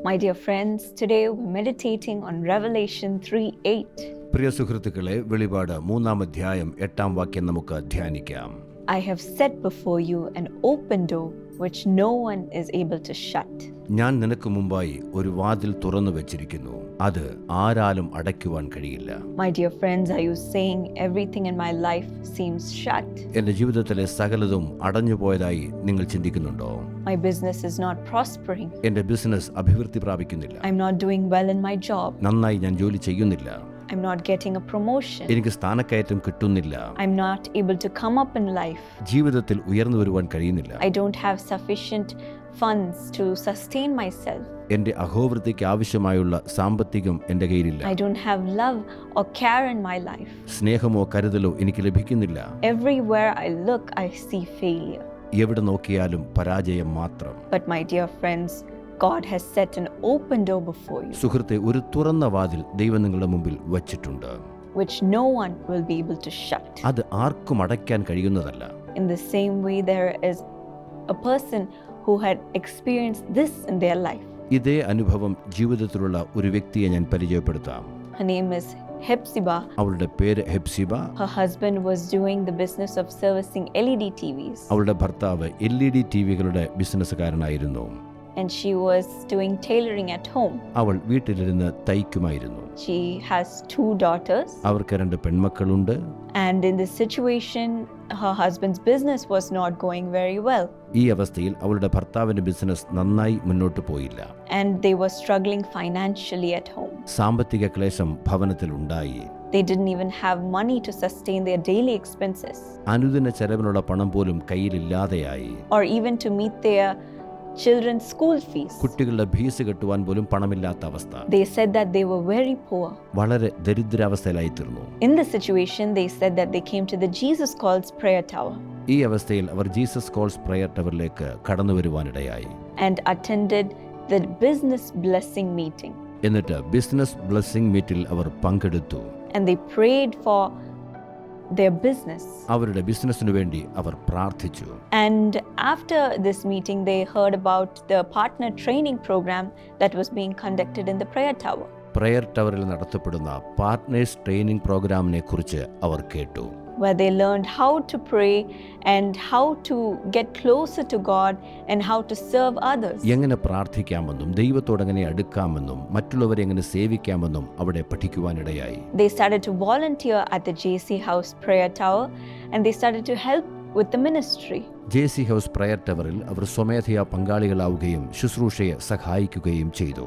My dear friends, today we're meditating on Revelation 3 8. പ്രിയ സുഹൃത്തുക്കളെ വെളിപാട് മൂന്നാം അധ്യായം എട്ടാം വാക്യം നമുക്ക് ധ്യാനിക്കാം I have set before you an open door which no one is able to shut. ഞാൻ നിനക്ക് മുമ്പായി ഒരു വാതിൽ തുറന്നു വച്ചിരിക്കുന്നു അത് ആരാലും അടയ്ക്കുവാൻ കഴിയില്ല My dear friends, are you saying everything in my life seems shut? എൻ്റെ ജീവിതത്തിലെ സകലതും അടഞ്ഞുപോയതായി നിങ്ങൾ ചിന്തിക്കുന്നുണ്ടോ My business is not prospering. എൻ്റെ ബിസിനസ് അഭിവൃദ്ധി പ്രാപിക്കുന്നില്ല I'm not doing well in my job. നന്നായി ഞാൻ ജോലി ചെയ്യുന്നില്ല I'm not getting a promotion. എനിക്ക് സ്ഥാനക്കയറ്റം കിട്ടുന്നില്ല I'm not able to come up in life. ജീവിതത്തിൽ ഉയർന്നു വരുവാൻ കഴിയുന്നില്ല I don't have sufficient funds to sustain myself. എൻ്റെ അഹോവൃത്തിക്ക് ആവശ്യമായുള്ള സാമ്പത്തികം എൻ്റെ കയ്യിലില്ല I don't have love or care in my life. സ്നേഹമോ കരുതലോ എനിക്ക് ലഭിക്കുന്നില്ല Everywhere I look, I see failure. എവിടെ നോക്കിയാലും പരാജയം മാത്രം But, my dear friends, God has set an open door before you, സുഹൃത്തെ ഒരു തുറന്ന വാതിൽ ദൈവം നിങ്ങളുടെ മുമ്പിൽ വച്ചിട്ടുണ്ട് which no one will be able to shut. അത് ആർക്കും അടയ്ക്കാൻ കഴിയുന്നതല്ല In the same way, there is a person who had experienced this in their life. ഇതേ അനുഭവം ജീവിതത്തിലുള്ള ഒരു വ്യക്തിയെ ഞാൻ പരിചയപ്പെടുത്താം Her name is Hepzibah. അവളുടെ പേര് ഹെപ്സിബ Her husband was doing the business of servicing LED TVs, അവളുടെ ഭർത്താവ് L E D T വികളുടെ ബിസിനസ്സുകാരനായിരുന്നു and she was doing tailoring at home. അവൾ വീട്ടിലിരുന്ന് തയ്ക്കുമായിരുന്നു She has two daughters, അവർക്ക് രണ്ട് പെൺമക്കളുണ്ട് and in this situation, her husband's business was not going very well, ഈ അവസ്ഥയിൽ അവളുടെ ഭർത്താവിന്റെ ബിസിനസ് നന്നായി മുന്നോട്ട് പോയില്ല and they were struggling financially at home. സാമ്പത്തിക ക്ലേശം ഭവനത്തിൽ ഉണ്ടായി They didn't even have money to sustain their daily expenses അനുദിന ചെലവിനുള്ള പണം പോലും കയ്യിലില്ലാതെയായി or even to meet their children's school fees. കുട്ടികളുടെ ഫീസ് കെട്ടുവാൻ പോലും പണമില്ലാത്ത അവസ്ഥ They said that they were very poor. വളരെ ദരിദ്രാവസ്ഥയിലായി തീർന്നു In this situation, they said that they came to the Jesus Calls prayer tower ഈ അവസ്ഥയിൽ അവർ ജീസസ് കോൾസ് പ്രയർ ടവറിലേക്ക് കടന്നു വരുവാനിടയായി and attended the business blessing meeting. എന്നിട്ട് ബിസിനസ് ബ്ലെസ്സിംഗ് മീറ്റിൽ അവർ പങ്കെടുത്തു And they prayed for their business. അവരുടെ ബിസിനസ്സിനു വേണ്ടി അവർ പ്രാർത്ഥിച്ചു And after this meeting, they heard about the partner training program that was being conducted in the prayer tower. Prayer ടവറിൽ നടത്തപ്പെടുന്ന partners training പ്രോഗ്രാമിനെ കുറിച്ച് അവർ കേട്ടു where they learned how to pray and how to get closer to God and how to serve others. എങ്ങനെ പ്രാർത്ഥിക്കാമെന്നും ദൈവത്തോട് എങ്ങനെ അടുക്കാമെന്നും മറ്റുള്ളവരെ എങ്ങനെ സേവിക്കാമെന്നും അവിടെ പഠിക്കുവാനിടയായി They started to volunteer at the JC House Prayer Tower and they started to help with the ministry. J C house prayer ടവറിൽ അവർ സ്വമേധയാ പങ്കാളികളാവുകയും ശുശ്രൂഷയെ സഹായിക്കുകയും ചെയ്തു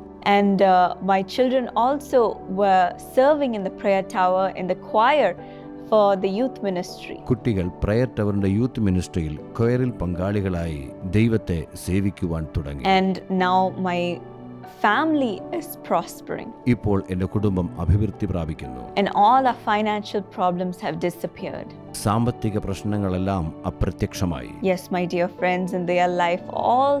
And uh, my children also were serving in the prayer tower in the choir for the youth ministry. കുട്ടികൾ prayer ടവറിന്റെ youth മിനിസ്ട്രിയിൽ കൊയറിൽ പങ്കാളികളായി ദൈവത്തെ സേവിക്കുവാൻ തുടങ്ങി And now my family is prospering. ഇപ്പോൾ എൻ്റെ കുടുംബം അഭിവൃദ്ധി പ്രാപിക്കുന്നു And all our financial problems have disappeared. സാമ്പത്തിക പ്രശ്നങ്ങളെല്ലാം അപ്രത്യക്ഷമായി Yes, my dear friends, in their life, all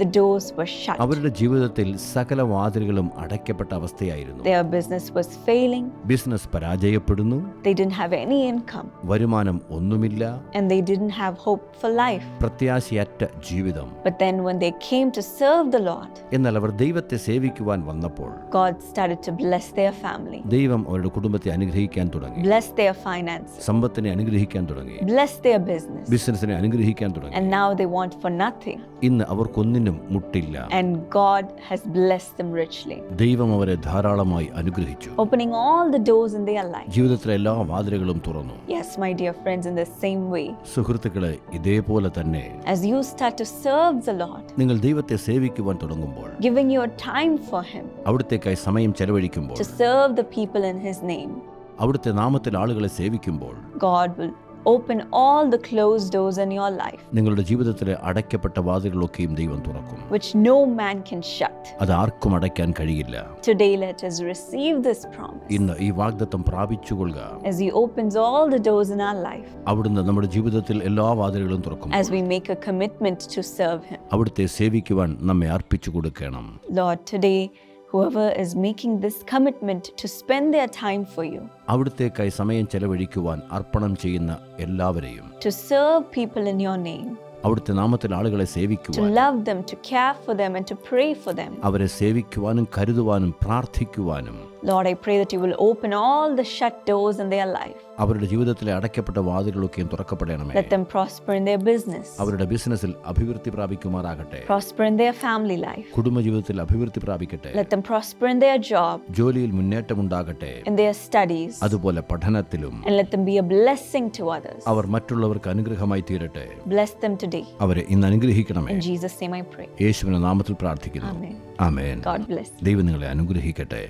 the doors were shut. അവരുടെ ജീവിതത്തിൽ സകല വാതിലുകളും അടയ്ക്കപ്പെട്ട അവസ്ഥയായിരുന്നു Their business was failing. Business പരാജയപ്പെടുന്നു They didn't have any income. വരുമാനം ഒന്നുമില്ല And they didn't have hope for life. പ്രത്യാശയറ്റ ജീവിതം But then, when they came to serve the Lord, എന്നാൽ അവർ ദൈവത്തെ സേവിക്കുവാൻ വന്നപ്പോൾ God started to bless their family, ദൈവം അവരുടെ കുടുംബത്തെ അനുഗ്രഹിക്കാൻ തുടങ്ങി bless their finances, സമ്പത്തിനെ അനുഗ്രഹിക്കാൻ തുടങ്ങി bless their business. ബിസിനസിനെ അനുഗ്രഹിക്കാൻ തുടങ്ങി And now they want for nothing. ഇന്ന് അവർക്കൊന്നിനും മുട്ടില്ല And God has blessed them richly, ദൈവം അവരെ ധാരാളമായി അനുഗ്രഹിച്ചു opening all the doors in their life. ജീവിതത്തിലെ എല്ലാ വാതിലുകളും തുറന്നു Yes, my dear friends, in the same way, സുഹൃത്തുക്കളെ ഇതേപോലെ തന്നെ as you start to serve the Lord, നിങ്ങൾ ദൈവത്തെ സേവിക്കുവാൻ തുടങ്ങുമ്പോൾ giving your time for Him അവിടത്തേക്കായി സമയം ചെലവഴിക്കുമ്പോൾ to serve the people in His name, അവിടുത്തെ നാമത്തിൽ ആളുകളെ സേവിക്കുമ്പോൾ God will open all the closed doors in your life, നിങ്ങളുടെ ജീവിതത്തിലെ അടയ്ക്കപ്പെട്ട വാതിലുകളൊക്കെയും ദൈവം തുറക്കും which no man can shut. അത് ആർക്കും അടയ്ക്കാൻ കഴിയില്ല Today, let us receive this promise ഇന്ന് ഈ വാഗ്ദത്തം പ്രാപിച്ചുകൊള്ളുക as He opens all the doors in our life, അവിടുന്ന് നമ്മുടെ ജീവിതത്തിൽ എല്ലാ വാതിലുകളും തുറക്കും as we make a commitment to serve Him. അവിടുത്തെ സേവിക്കുവാൻ നമ്മെ അർപ്പിച്ചു കൊടുക്കണം Lord, today, whoever is making this commitment to spend their time for you, അവിടുത്തേക്കായി സമയം ചെലവഴിക്കുവാൻ അർപ്പണം ചെയ്യുന്ന എല്ലാവരെയും to serve people in your name, അവിടുത്തെ നാമത്തിൽ ആളുകളെ to സേവിക്കുവാൻ love them, to care for them, and to pray for them. അവരെ സേവിക്കുവാനും കരുതുവാനും പ്രാർത്ഥിക്കുവാനും Lord, I pray that you will open all the shut doors in their life. അവരുടെ ജീവിതത്തിലെ അടയ്ക്കപ്പെട്ട വാതിലുകളൊക്കെയും തുറക്കപ്പെടണമേ Let them prosper in their business, അവരുടെ ബിസിനസ്സിൽ അഭിവൃദ്ധി പ്രാപിക്കുമാറാകട്ടെ prosper in their family life. കുടുംബജീവിതത്തിൽ അഭിവൃദ്ധി പ്രാപിക്കട്ടെ Let them prosper in their job, ജോലിയിൽ മുന്നേറ്റമുണ്ടാകട്ടെ in their studies, അതുപോലെ പഠനത്തിലും and let them be a blessing to others. അവർ മറ്റുള്ളവർക്ക് അനുഗ്രഹമായി തീരട്ടെ Bless them today. അവരെ ഇന്ന് അനുഗ്രഹിക്കണമേ In Jesus' name I pray. യേശുവിന്റെ നാമത്തിൽ പ്രാർത്ഥിക്കുന്നു Amen. ആമേൻ God bless. ദൈവം നിങ്ങളെ അനുഗ്രഹിക്കട്ടെ